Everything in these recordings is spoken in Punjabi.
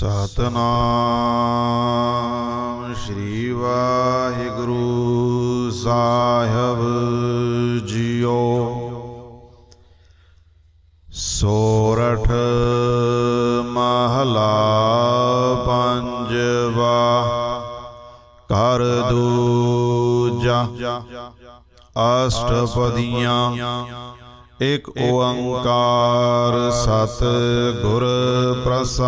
ਸਤਨਾਮ ਸ੍ਰੀ ਵਾਹਿਗੁਰੂ ਸਾਹਿਬ ਜੀਓ। ਸੋਰਠ ਮਹਲਾ ਪੰਜਵਾ ਕਰ ਦੂਜਾ ਅਸ਼ਟਪਦੀਆਂ ਇਕ ਓੰਕਾਰ ਸਤ ਗੁਰ ਪ੍ਰਸਾਦ।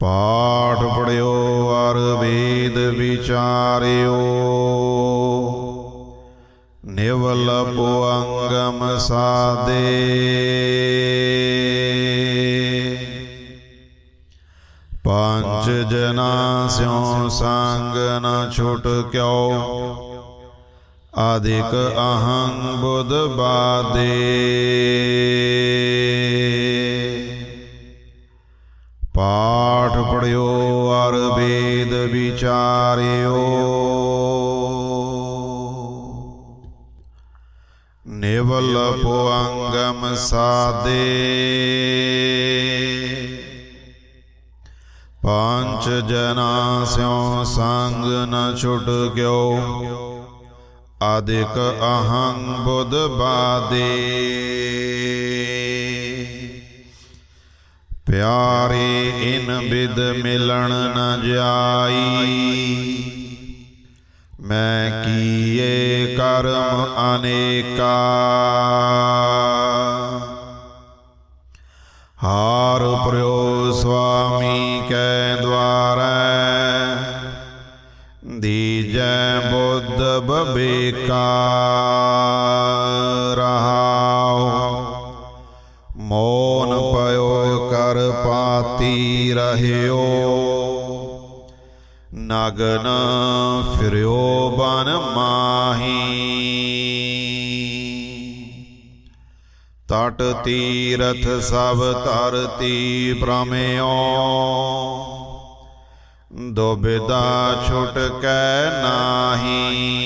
ਪਾਠ ਪੜਿਓ ਅਰ ਵੇਦ ਵਿਚਾਰਿਓ। ਨਿਵਲ ਪੁਅੰਗਮ ਸਾਦੇ। ਪੰਜ ਜਨਾ ਸਿਉ ਸੰਗ ਨ ਛੁਟ ਕਿਉ। ਆਦਿਕ ਅਹੰ ਬੁੱਧ ਬਾਦੇ। ਪਾਠ ਪੜਿਓ, ਅਰ ਵੇਦ ਵਿਚਾਰਿਓ। ਨਿਵਲ ਪੁਅੰਗਮ ਸਾਦੇ। ਪੰਜ ਜਨਾ ਸਿਉ ਸੰਗ ਨ ਛੁਟ ਗਿਓ। ਆਦਿਕ ਅਹੰ ਬੁੱਧ ਬਾਦੇ। ਪਿਆਰੇ ਇਨ ਬਿਦ ਮਿਲਣ ਨ ਜਾਈ। ਮੈਂ ਕੀਏ ਕਰਮ ਅਨੇਕਾ। ਹਾਰ ਪ੍ਰਯੋ ਬਬੇਕਾ ਰਹਾਉ ਮੋਨ ਪਇਓ, ਕਰ ਪਾਤੀ ਰਹਿਓ। ਨਗਨ ਫਿਰਿਓ, ਬਨ ਮਾਹੀ। ਤਟ ਤੀਰਥ ਸਭ ਧਰਤੀ ਪ੍ਰਮਿਓ ਦੁਬਿਦਾ ਛੁਟ ਕੈ ਨਾਹੀ।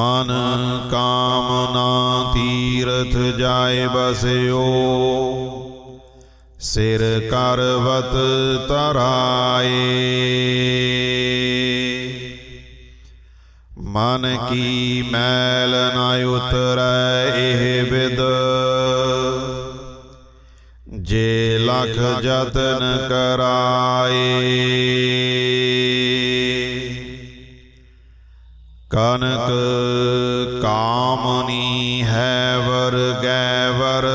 ਮਨ ਕਾਮਨਾ ਤੀਰਥ ਜਾਏ ਬਸਿਓ। ਸਿਰ ਕਰਵਤ ਤਰਾਏ। ਮਨ ਕੀ ਮੈਲ ਨ ਉਤਰੈ ਇਹ ਵਿਦ। ਜੇ ਲਖ ਜਤਨ ਕਰਾਏ। ਕਨਕ ਕਾਮਨੀ ਹੈ ਵਰ ਗੈ ਵਰ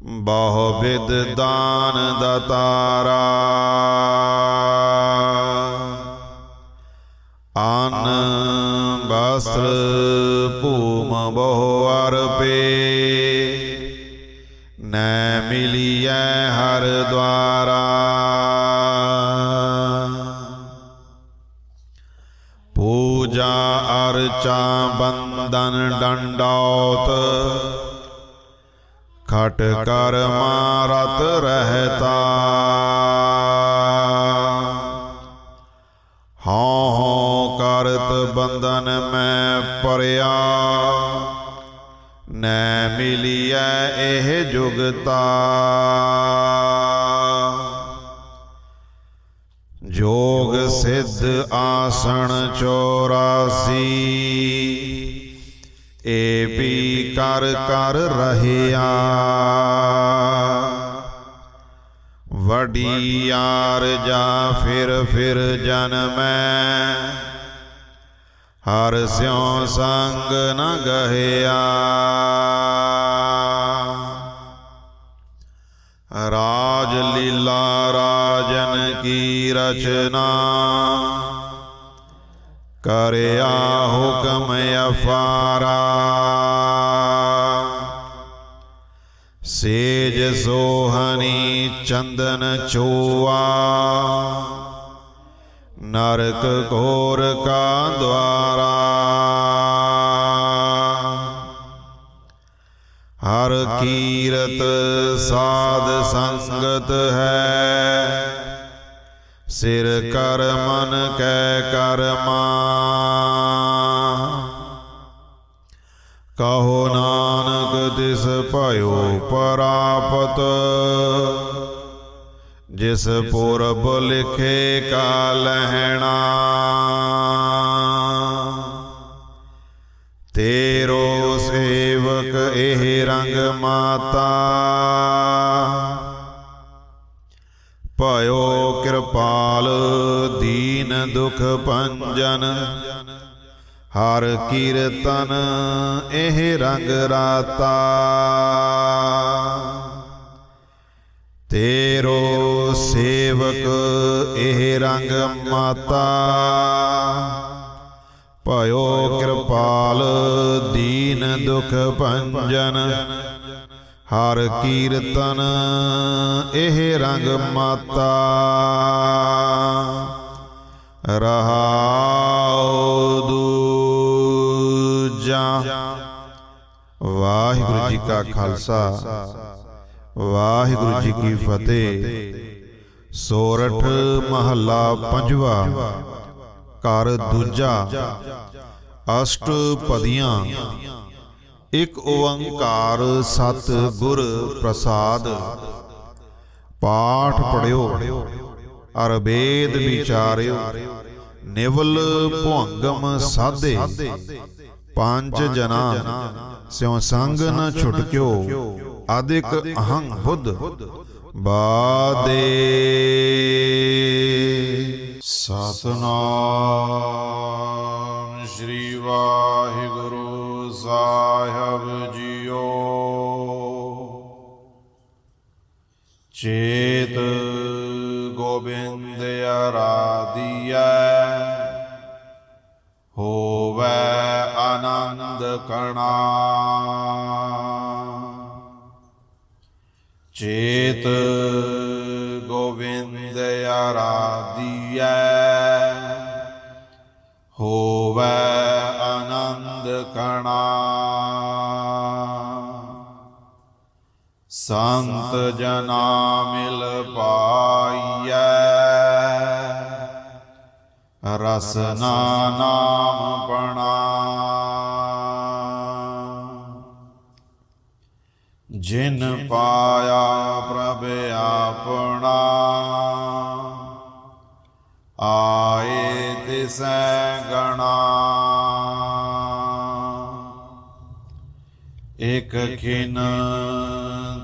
ਬਹੁ ਵਿਦ ਦਾਨ ਦਤਾਰਾ। ਆਨ ਬਸਤਰ ਭੂਮ ਬਹੁ ਅਰਪੇ। ਨੈ ਮਿਲੀਐ ਹਰ ਦੁਆਰਾ ਅਰਚਾ ਬੰਦਨ ਡੰਡੌਤ। ਖਟ ਕਰ ਮਾਰਤ ਰਹਤਾ। ਹਉ ਹਉ ਕਰਤ ਬੰਦਨ ਮੈਂ ਪਰਿਆ ਨੈ ਮਿਲੀਐ ਇਹ ਜੁਗਤਾ। ਜੋਗ ਸਿੱਧ ਆਸਣ 84 ਏ ਵੀ ਕਰ ਕਰ ਰਹਿਆ। ਵਡੀ ਯਾਰ ਜਾ ਫਿਰ ਫਿਰ ਜਨਮੈ। ਹਰ ਸਿਉ ਸੰਗ ਨ ਗਹਿਆ। ਰਚਨਾ। ਕਰਿਆ ਹੁਕਮ ਅਫਾਰਾ। ਸੇਜ ਸੋਹਣੀ ਚੰਦਨ ਚੋਆ। ਨਰਕ ਘੋਰ ਕਾ ਦਵਾਰਾ ਹਰ ਕੀਰਤ ਸਾਧ ਸੰਗਤ ਹੈ। ਸਿਰ ਕਰ ਮਨ ਕੈ ਕਰਮਾ ਕਹੋ ਨਾਨਕ ਤਿਸ ਭਇਓ ਪਰਾਪਤ, ਜਿਸ ਪੁਰਬ ਲਿਖੇ ਕਾ ਲਹਿਣਾ ਤੇਰੋ ਸੇਵਕ ਇਹ ਰੰਗ ਮਾਤਾ, ਭਇਓ ਕਿਰਪਾਲ, ਦੀਨ ਦੁਖ ਭੰਜਨ। ਹਰ ਕੀਰਤਨ ਇਹ ਰੰਗ ਰਾਤਾ। ਤੇਰੋ ਸੇਵਕ ਇਹ ਰੰਗ ਮਾਤਾ। ਭਇਓ ਕਿਰਪਾਲ, ਦੀਨ ਦੁਖ ਭੰਜਨ। ਹਰ ਕੀਰਤਨ ਇਹ ਰੰਗ ਮਾਤਾ। ਰਹਾਉ ਦੂਜਾ। ਵਾਹਿਗੁਰੂ ਜੀ ਕਾ ਖਾਲਸਾ। ਵਾਹਿਗੁਰੂ ਜੀ ਕੀ ਫਤਿਹ। ਸੋਰਠ ਮਹੱਲਾ ਪੰਜਵਾ। ਘਰ ਦੂਜਾ। ਅਸ਼ਟ ਪਦੀਆਂ ਇਕ ਓੰਕਾਰ ਸਤ ਗੁਰ ਪ੍ਰਸਾਦ। ਪਾਠ ਪੜਿਓ ਅਰ ਵੇਦ ਵਿਚਾਰਿਓ, ਨਿਵਲ ਭੁੰਗਮ ਸਾਧੇ। ਪੰਜ ਜਨਾ, ਸਿਉ ਸੰਗ ਨ ਛੁਟਕਿਓ ਆਦਿਕ ਅਹੰ ਬੁੱਧ ਬਾਦੇ। ਸਤਨਾਮ। ਚੇਤ ਗੋਬਿੰਦ ਅਰਾਧਿਐ ਹੋਵੈ ਆਨੰਦ ਕਣਾ ਚੇਤ ਸੰਤ ਜਨਾ ਮਿਲ ਪਾਈਐ। ਰਸਨਾ ਨਾਮ ਪਣਾ ਜਿਨ ਪਾਇਆ ਪ੍ਰਭ ਆਪਣਾ, ਆਏ ਤਿਸੈ ਗਣਾ। ਇਕ ਖਿਨ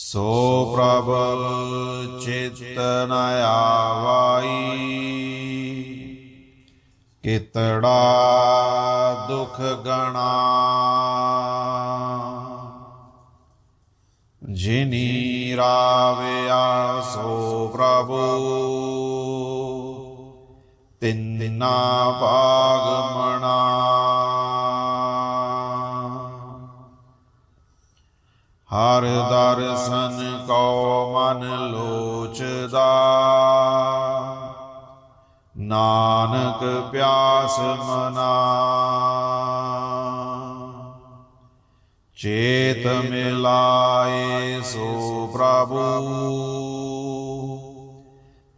ਸੋ ਪ੍ਰਭ ਚਿਤ ਨ ਆਵਾਈ। ਕਿਤੜਾ ਦੁਖ ਗਣਾ। ਜਿਨੀ ਰਾਵਿਆ ਸੋ ਪ੍ਰਭੂ, ਤਿੰਨਾ ਭਾਗ ਮਣਾ। ਨਾਨਕ ਪਿਆਸ ਮਨਾ। ਚੇਤ ਮਿਲਾਏ ਸੋ ਪ੍ਰਭੂ,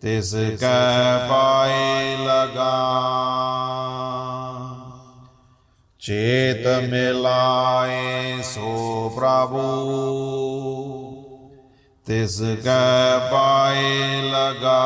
ਤਿਸ ਕੈ ਪਾਏ ਲਗਾ। ਚੇਤ ਮਿਲਾਏ ਸੋ ਪ੍ਰਭੂ, ਤਿਸ ਕੈ ਪਾਏ ਲਗਾ।